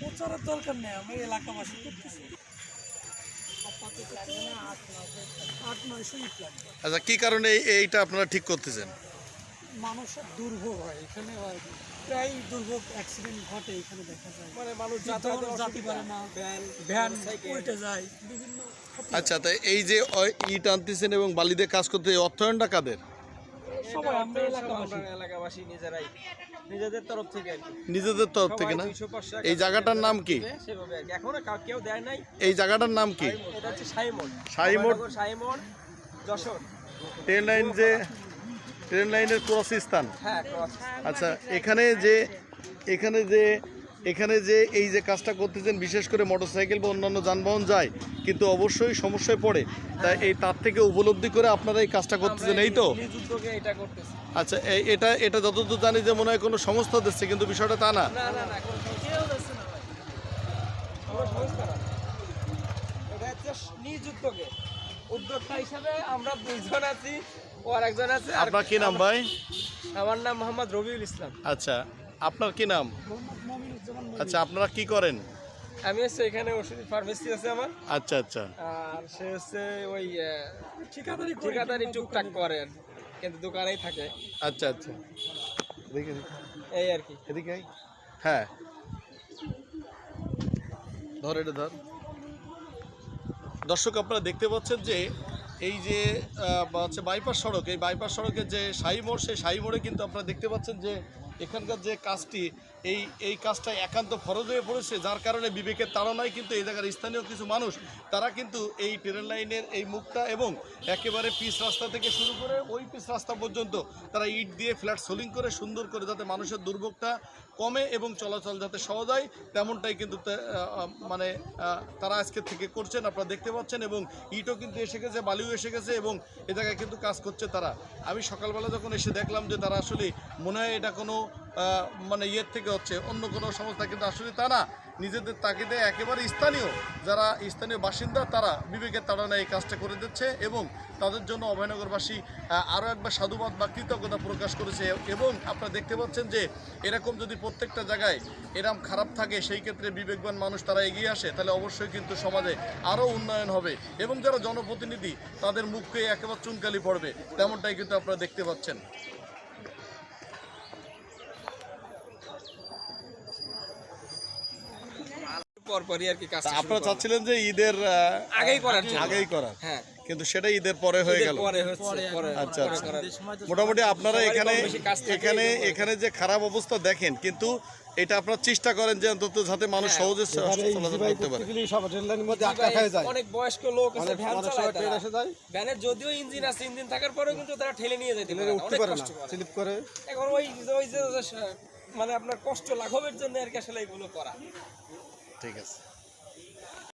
প্রচারের দরকার নেই আমি এলাকাবাসী করতেছি। আচ্ছা কি কারণে এইটা আপনারা ঠিক করতেছেন? মানুষের দুর্ভোগ হয় এখানে হয়। প্রায় দুর্ভোগ অ্যাক্সিডেন্ট ঘটে এখানে দেখা যায়। মানে মানুষ যাতায়াত জাতি পারে না ভ্যান উল্টে যায় বিভিন্ন আচ্ছা তাই এই যে ইট আনতেছেন এবং বালি দিয়ে কাজ করতে অর্থায়নটা কাদের? সবাই আমরা এলাকাবাসী। এলাকাবাসী। নিজেরাই। নিজেদের তরফ থেকে নিজেদের তরফ থেকে না? সবাই 200 500 টাকা এই জায়গাটার নাম কি? সেভাবে এখনও কেউ দেয় নাই। এই জায়গাটার নাম কি? এটা হচ্ছে Simon. Simon? Simon Jashore. Train line যে ট্রেন লাইনের ক্রস স্থান। হ্যাঁ আচ্ছা এখানে যে এখানে যে এখানে যে এই যে কাজটা করতেছেন বিশেষ করে মোটরসাইকেল বা অন্যান্য যানবাহন যায় কিন্তু অবশ্যই সমস্যায় পড়ে। তাই এই তার থেকে উপলব্ধি করে আপনারা এই কাজটা করতেছেন এই তো? এটা আচ্ছা এই- এটা এটা যতদূর জানি যে মনে হয় কোনো সংস্থা দিচ্ছে কিন্তু বিষয়টা তা না। উদ্যোক্তা হিসাবে আমরা দুইজন আছি। আর একজন আছে আর আপনার কি নাম ভাই? আমার নাম মোহাম্মদ রবিউল ইসলাম। আচ্ছা আপনার কি নাম। আচ্ছা আপনারা কি করেন? আমি হচ্ছে এখানে ওষুধ ফার্মেসি আছে আমার। আচ্ছা আচ্ছা। আর সে হচ্ছে ওই ঠিকাদারি ঠিকাদারি টুকটাক। করে কিন্তু দোকানেই থাকে। আচ্ছা আচ্ছা। এই আর কি। এদিকে হ্যাঁ। ধর এটা ধর। দর্শক আপনারা দেখতে পাচ্ছেন যে এই যে হচ্ছে বাইপাস সড়ক, এই বাইপাস সড়কের যে সাই মোড়, সেই সাই মোড়ে কিন্তু আপনারা দেখতে পাচ্ছেন যে এখানকার যে কাজটি, এই এই কাজটা একান্ত ফরজ হয়ে পড়েছে, যার কারণে বিবেকের তাড়নায় কিন্তু এই জায়গার স্থানীয় কিছু মানুষ, তারা কিন্তু এই ট্রেন লাইনের এই মুখটা এবং একেবারে পিস রাস্তা থেকে শুরু করে ওই পিস রাস্তা পর্যন্ত তারা ইট দিয়ে ফ্ল্যাট সোলিং করে সুন্দর করে যাতে মানুষের দুর্ভোগটা কমে এবং চলাচল যাতে সহজ হয়, তেমনটাই কিন্তু মানে তারা আজকে থেকে করছেন, আপনারা দেখতে পাচ্ছেন এবং ইটও কিন্তু এসে গেছে, বালিও এসে গেছে এবং এ জায়গায় কিন্তু কাজ করছে তারা। আমি সকালবেলা যখন এসে দেখলাম যে তারা আসলে মনে হয় এটা কোনো মানে ইয়ের থেকে হচ্ছে অন্য কোনো সংস্থা, কিন্তু আসলে তা না নিজেদের তাগিদে একেবারে স্থানীয় যারা স্থানীয় বাসিন্দা, তারা বিবেকের তাড়না এই কাজটা করে দিচ্ছে এবং তাদের জন্য অভয়নগরবাসী আরও একবার সাধুবাদ বা কৃতজ্ঞতা প্রকাশ করেছে এবং আপনারা দেখতে পাচ্ছেন যে এরকম যদি প্রত্যেকটা জায়গায় এরম খারাপ থাকে, সেই ক্ষেত্রে বিবেকবান মানুষ তারা এগিয়ে আসে, তাহলে অবশ্যই কিন্তু সমাজে আরও উন্নয়ন হবে এবং যারা জনপ্রতিনিধি, তাদের মুখকে একেবারে চুনকালি পড়বে, তেমনটাই কিন্তু আপনারা দেখতে পাচ্ছেন। পরপরই আর কি কাজ আপনারা চাচ্ছিলেন যে ঈদের আগেই করার আগেই করার। হ্যাঁ। কিন্তু সেটা ঈদের পরে হয়ে গেল। পরে হচ্ছে পরে আচ্ছা, আচ্ছা। মোটামুটি আপনারা এখানে এখানে এখানে যে খারাপ অবস্থা দেখেন কিন্তু এটা আপনারা চেষ্টা করেন যে অন্তত যাতে মানুষ হ্যাঁ, সহজে চলাচল করতে পারে। যায়। অনেক বয়স্ক লোক আছে ভ্যান চালায় যায়। ভ্যানের যদিও ইঞ্জিন আছে ইঞ্জিন থাকার পরেও কিন্তু তারা ঠেলে নিয়ে যেতে পারে উঠতে পারে না স্লিপ করে। এখন ওই ওই যে যে- মানে আপনার কষ্ট লাঘবের জন্য আর কি আসলে এগুলো করা। ঠিক আছে।